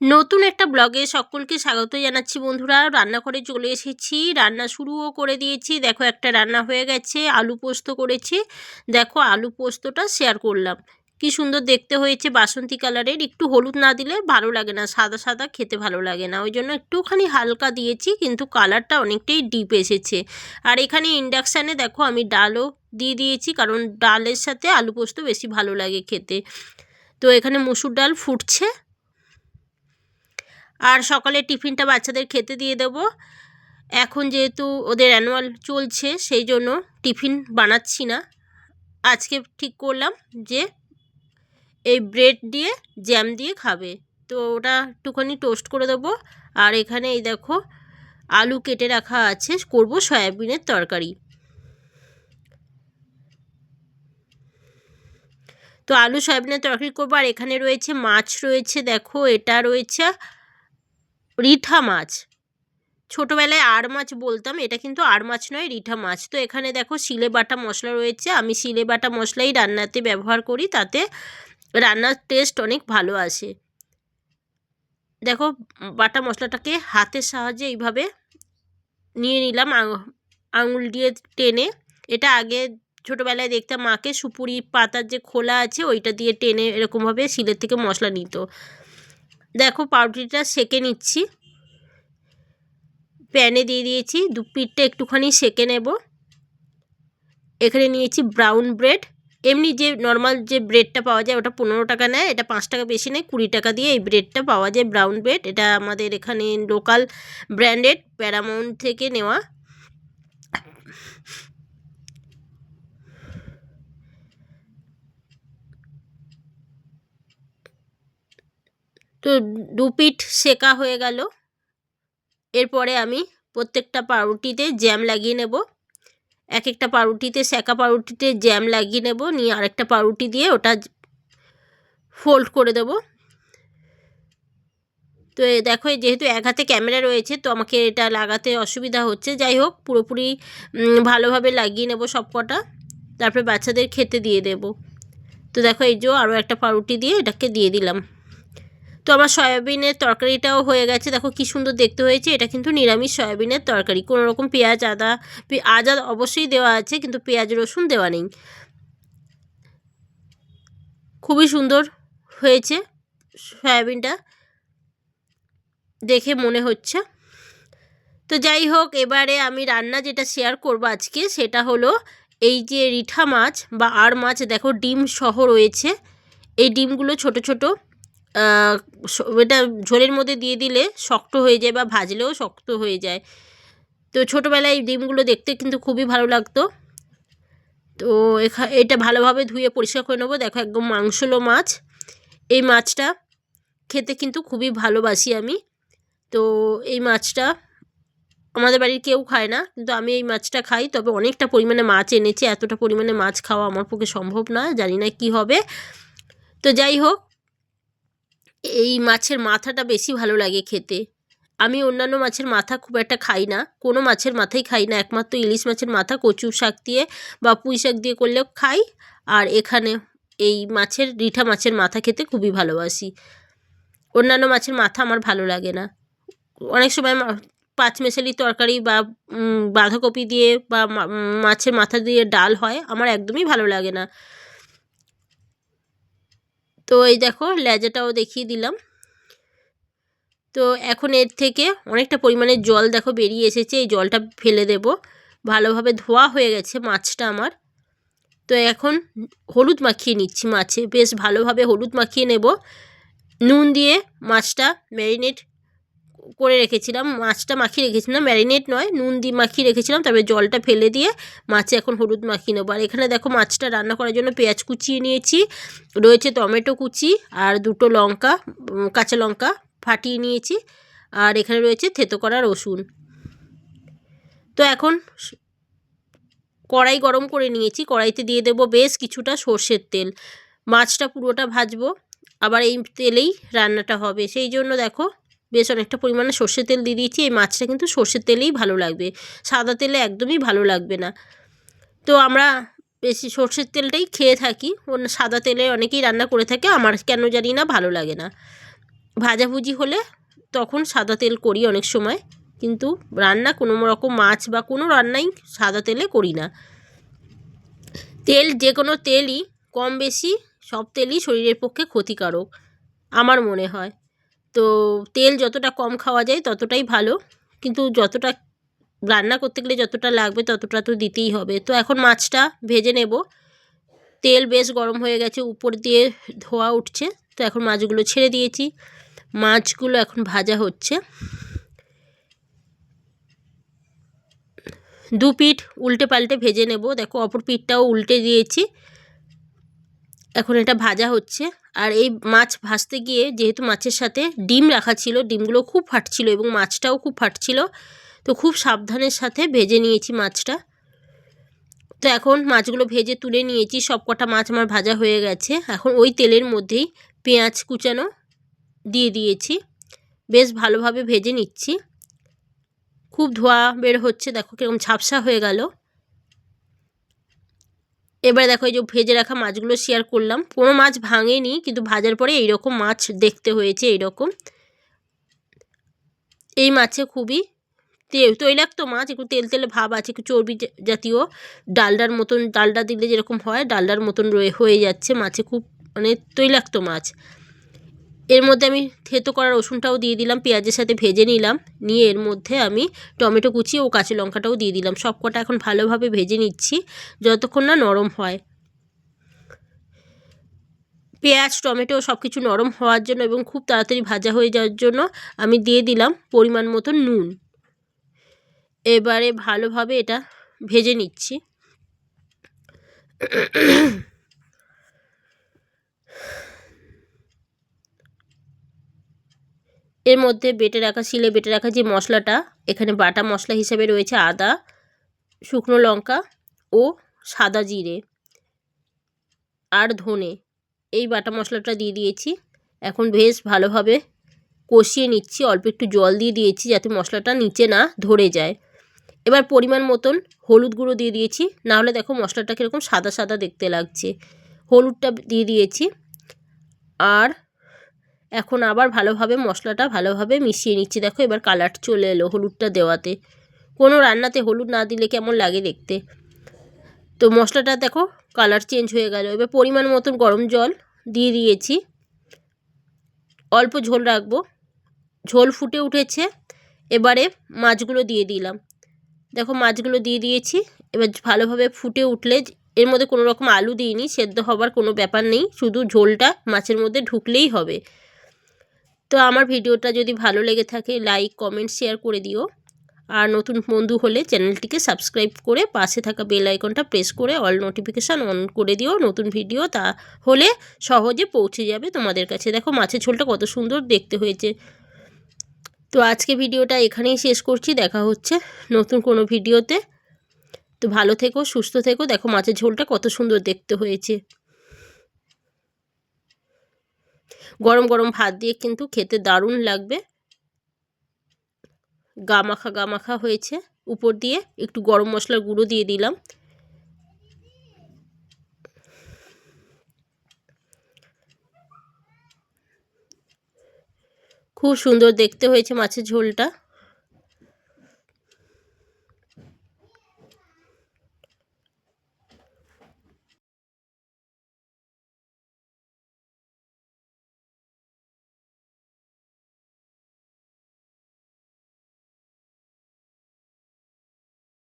নতুন একটা ব্লগে সকলকে স্বাগত জানাচ্ছি বন্ধুরা। রান্নাঘরে চলে এসেছি, রান্না শুরুও করে দিয়েছি। দেখো, একটা রান্না হয়ে গেছে, আলু পোস্ত করেছি। দেখো, আলু পোস্তটা শেয়ার করলাম। কি সুন্দর দেখতে হয়েছে বাসন্তী কালারের। একটু হলুদ না দিলে ভালো লাগে না, সাদা সাদা খেতে ভালো লাগে না। ওই জন্য একটুখানি হালকা দিয়েছি, কিন্তু কালারটা অনেকটাই ডিপ এসেছে। আর এখানে ইন্ডাকশানে দেখো, আমি ডালও দিয়ে দিয়েছি, কারণ ডালের সাথে আলু পোস্ত বেশি ভালো লাগে খেতে। তো এখানে মুসুর ডাল ফুটছে। আর সকালে টিফিনটা বাচ্চাদের খেতে দিয়ে দেব। এখন যেহেতু ওদের অ্যানুয়াল চলছে, সেই জন্য টিফিন বানাচ্ছি না। আজকে ঠিক করলাম যে এই ব্রেড দিয়ে জ্যাম দিয়ে খাবে। তো ওটা একটুখানি টোস্ট করে দেবো। আর এখানে এই দেখো, আলু কেটে রাখা আছে। করব সয়াবিনের তরকারি। তো আলু সয়াবিনের তরকারি করব। আর এখানে রয়েছে মাছ রয়েছে, দেখো এটা রয়েছে। রিঠা মাছ। ছোটোবেলায় আর মাছ বলতাম, এটা কিন্তু আর মাছ নয়, রিঠা মাছ। তো এখানে দেখো শিলে বাটা মশলা রয়েছে, আমি শিলে বাটা মশলাই রান্নাতে ব্যবহার করি, তাতে রান্নার টেস্ট অনেক ভালো আসে। দেখো, বাটা মশলাটাকে হাতের সাহায্যে এইভাবে নিয়ে নিলাম আঙুল দিয়ে টেনে। এটা আগে ছোটোবেলায় দেখতাম মাকে, সুপুরি পাতার যে খোলা আছে, ওইটা দিয়ে টেনে এরকমভাবে শিলের থেকে মশলা নিত। দেখো পাউরুটিটা সেকে নিচ্ছি। প্যানে দিয়ে দিয়েছি, দু পিঠটা একটুখানি সেকে নেব। এখানে নিয়েছি ব্রাউন ব্রেড। এমনি যে নর্মাল যে ব্রেডটা পাওয়া যায় ওটা পনেরো টাকা নেয়, এটা পাঁচ টাকা বেশি নেয়, কুড়ি টাকা দিয়ে এই ব্রেডটা পাওয়া যায় ব্রাউন ব্রেড। এটা আমাদের এখানে লোকাল ব্র্যান্ডেড, প্যারামাউন্ট থেকে নেওয়া। তো দু পিঠ সেকা হয়ে গেল। এরপরে আমি প্রত্যেকটা পাউরুটিতে জ্যাম লাগিয়ে নেব। এক একটা পাউরুটিতে সেকা পাউরুটিতে জ্যাম লাগিয়ে নেব। নিয়ে আরেকটা পাউরুটি দিয়ে ওটা ফোল্ড করে দেব। তো দেখো যেহেতু এক হাতে ক্যামেরা রয়েছে, তো আমাকে এটা লাগাতে অসুবিধা হচ্ছে। যাই হোক, পুরোপুরি ভালোভাবে লাগিয়ে নেব সব কটা তারপরে বাচ্চাদের খেতে দিয়ে দেব। তো দেখো, এই যে আরও একটা পাউরুটি দিয়ে এটাকে দিয়ে দিলাম। তো আমার সয়াবিনের তরকারিটাও হয়ে গেছে। দেখো কি সুন্দর দেখতে হয়েছে। এটা কিন্তু নিরামিষ সয়াবিনের তরকারি। কোনো রকম পেঁয়াজ, আদা আদা অবশ্যই দেওয়া আছে, কিন্তু পেঁয়াজ, রসুন দেওয়া নেই। খুবই সুন্দর হয়েছে সয়াবিনটা। দেখে মনে হচ্ছে। তো যাই হোক, এবারে আমি রান্না যেটা শেয়ার করব আজকে, সেটা হলো এই যে রিঠা মাছ বা আর মাছ, দেখো ডিম সহ রয়েছে। এই ডিমগুলো ছোট ছোট এটা ঝোলের মধ্যে দিয়ে দিলে শক্ত হয়ে যায় বা ভাজলেও শক্ত হয়ে যায়। তো ছোটোবেলায় এই ডিমগুলো দেখতে কিন্তু খুবই ভালো লাগতো। তো এখা, এটা ভালোভাবে ধুয়ে পরিষ্কার করে নেব। দেখো একদম মাংসলো মাছ। এই মাছটা খেতে কিন্তু খুবই ভালোবাসি আমি। তো এই মাছটা আমাদের বাড়ির কেউ খায় না, কিন্তু আমি এই মাছটা খাই। তবে অনেকটা পরিমাণে মাছ এনেছি। এতটা পরিমাণে মাছ খাওয়া আমার পক্ষে সম্ভব না। জানি না কি হবে। তো যাই হোক এই মাছের মাথাটা বেশি ভালো লাগে খেতে। আমি অন্যান্য মাছের মাথা খুব একটা খাই না। কোনো মাছের মাথাই খাই না। একমাত্র ইলিশ মাছের মাথা কচু শাক দিয়ে বা পুঁই শাক দিয়ে করলেও খাই। আর এখানে এই মাছের, রিঠা মাছের মাথা খেতে খুবই ভালোবাসি। অন্যান্য মাছের মাথা আমার ভালো লাগে না। অনেক সময় পাঁচমেশালি তরকারি বা বাঁধাকপি দিয়ে বা মাছের মাথা দিয়ে ডাল হয়, আমার একদমই ভালো লাগে না। তো এই দেখো লেজাটাও দেখিয়ে দিলাম। তো এখন এর থেকে অনেকটা পরিমাণে জল দেখো বেরিয়ে এসেছে, এই জলটা ফেলে দেব। ভালোভাবে ধোয়া হয়ে গেছে মাছটা আমার। তো এখন হলুদ মাখিয়ে নিচ্ছি মাছে। বেশ ভালোভাবে হলুদ মাখিয়ে নেব। নুন দিয়ে মাছটা ম্যারিনেট করে রেখেছিলাম, মাছটা মাখিয়ে রেখেছিলাম, ম্যারিনেট নয়, নুন দিয়ে মাখিয়ে রেখেছিলাম, তারপরে জলটা ফেলে দিয়ে মাছে এখন হলুদ মাখিয়ে নেব। আর এখানে দেখো মাছটা রান্না করার জন্য পেঁয়াজ কুচিয়ে নিয়েছি, রয়েছে টমেটো কুচি আর দুটো লঙ্কা কাঁচা লঙ্কা ফাটিয়ে নিয়েছি, আর এখানে রয়েছে থেতো করা রসুন। তো এখন কড়াই গরম করে নিয়েছি, কড়াইতে দিয়ে দেবো বেশ কিছুটা সর্ষের তেল। মাছটা পুরোটা ভাজবো, আবার এই তেলেই রান্নাটা হবে। সেই জন্য দেখো বেশ অনেকটা পরিমাণে সর্ষের তেল দিয়ে দিয়েছি। এই মাছটা কিন্তু সর্ষের তেলেই ভালো লাগবে। সাদা তেলে একদমই ভালো লাগবে না। তো আমরা বেশি সর্ষের তেলটাই খেয়ে থাকি। অন্য সাদা তেলে অনেকেই রান্না করে থাকে, আমার কেন জানি না ভালো লাগে না। ভাজাভুজি হলে তখন সাদা তেল করি অনেক সময়, কিন্তু রান্না কোনো রকম মাছ বা কোনো রান্নাই সাদা তেলে করি না। তেল যে কোনো তেলই কম বেশি সব তেলই শরীরের পক্ষে ক্ষতিকারক, আমার মনে হয়। তো তেল যতটা কম খাওয়া যায় ততটাই ভালো। কিন্তু যতটা রান্না করতে গেলে যতটা লাগবে ততটা তো দিতেই হবে। তো এখন মাছটা ভেজে নেব। তেল বেশ গরম হয়ে গেছে, উপর দিয়ে ধোয়া উঠছে। তো এখন মাছগুলো ছেড়ে দিয়েছি। মাছগুলো এখন ভাজা হচ্ছে। দু পিঠ উল্টে পাল্টে ভেজে নেব। দেখো অপর পিঠটাও উল্টে দিয়েছি। এখন এটা ভাজা হচ্ছে। আর এই মাছ ভাজতে গিয়ে যেহেতু মাছের সাথে ডিম রাখা ছিল, ডিমগুলো খুব ফাটছিল এবং মাছটাও খুব ফাটছিল, তো খুব সাবধানের সাথে ভেজে নিয়েছি মাছটা। তো এখন মাছগুলো ভেজে তুলে নিয়েছি সব কটা মাছ আমার ভাজা হয়ে গেছে। এখন ওই তেলের মধ্যেই পেঁয়াজ কুচানো দিয়ে দিয়েছি। বেশ ভালোভাবে ভেজে নিচ্ছি। খুব ধোয়া বের হচ্ছে, দেখো কীরকম ঝাপসা হয়ে গেল। এবারে দেখো এই যে ভেজে রাখা মাছগুলো শেয়ার করলাম। কোনো মাছ ভাঙেনি, কিন্তু ভাজার পরে এইরকম মাছ দেখতে হয়েছে এইরকম। এই মাছে খুবই তেল, তৈলাক্ত মাছ, একটু তেল তেলে ভাব আছে, একটু চর্বি জাতীয়। ডালডার মতন, ডালডা দিলে যেরকম হয়, ডালডার মতন রয়ে, হয়ে যাচ্ছে মাছে খুব মানে তৈলাক্ত মাছ। এর মধ্যে আমি থেতো করা রসুনটাও দিয়ে দিলাম, পেঁয়াজের সাথে ভেজে নিলাম। নিয়ে এর মধ্যে আমি টমেটো কুচি ও কাঁচা লঙ্কাটাও দিয়ে দিলাম। সব কটা এখন ভালোভাবে ভেজে নিচ্ছি, যতক্ষণ না নরম হয়। পেঁয়াজ, টমেটো সব কিছু নরম হওয়ার জন্য এবং খুব তাড়াতাড়ি ভাজা হয়ে যাওয়ার জন্য আমি দিয়ে দিলাম পরিমাণ মতো নুন। এবারে ভালোভাবে এটা ভেজে নিচ্ছি। এর মধ্যে বেটে রাখা শিলে বেটে রাখা যে মশলাটা, এখানে বাটা মশলা হিসেবে রয়েছে আদা, শুকনো লঙ্কা ও সাদা জিরে আর ধনে। এই বাটা মশলাটা দিয়ে দিয়েছি। এখন বেশ ভালোভাবে কষিয়ে নিচ্ছি। অল্প একটু জল দিয়ে দিয়েছি যাতে মশলাটা নিচে না ধরে যায়। এবার পরিমাণ মতন হলুদ গুঁড়ো দিয়ে দিয়েছি। নাহলে দেখো মশলাটা কীরকম সাদা সাদা দেখতে লাগছে। হলুদটা দিয়ে দিয়েছি। আর এখন আবার ভালোভাবে মশলাটা ভালোভাবে মিশিয়ে নিচ্ছি। দেখো এবার কালার চলে এলো হলুদটা দেওয়াতে। কোনো রান্নাতে হলুদ না দিলে কেমন লাগে দেখতে? তো মশলাটা দেখো কালার চেঞ্জ হয়ে গেল। এবার পরিমাণ মতন গরম জল দিয়ে দিয়েছি। অল্প ঝোল রাখব। ঝোল ফুটে উঠেছে। এবারে মাছগুলো দিয়ে দিলাম। দেখো মাছগুলো দিয়ে দিয়েছি। এবার ভালোভাবে ফুটে উঠলে এর মধ্যে কোনো রকম আলু দিইনি, সেদ্ধ হবার কোনো ব্যাপার নেই। শুধু ঝোলটা মাছের মধ্যে ঢুকলেই হবে। তো আমার ভিডিওটা যদি ভালো লেগে থাকে লাইক কমেন্ট শেয়ার করে দিও। আর নতুন বন্ধু হলে চ্যানেলটিকে সাবস্ক্রাইব করে পাশে থাকা বেল আইকনটা প্রেস করে অল নোটিফিকেশান অন করে দিও। নতুন ভিডিও তা হলে সহজে পৌঁছে যাবে তোমাদের কাছে। দেখো মাছের ঝোলটা কত সুন্দর দেখতে হয়েছে। তো আজকে ভিডিওটা এখানেই শেষ করছি। দেখা হচ্ছে নতুন কোনো ভিডিওতে। তো ভালো থেকো, সুস্থ থেকো। দেখো মাছের ঝোলটা কত সুন্দর দেখতে হয়েছে। গরম গরম ভাত দিয়ে কিন্তু খেতে দারুণ লাগবে। গামাখা গামাখা হয়েছে। উপর দিয়ে একটু গরম মশলার গুঁড়ো দিয়ে দিলাম। খুব সুন্দর দেখতে হয়েছে মাছের ঝোলটা।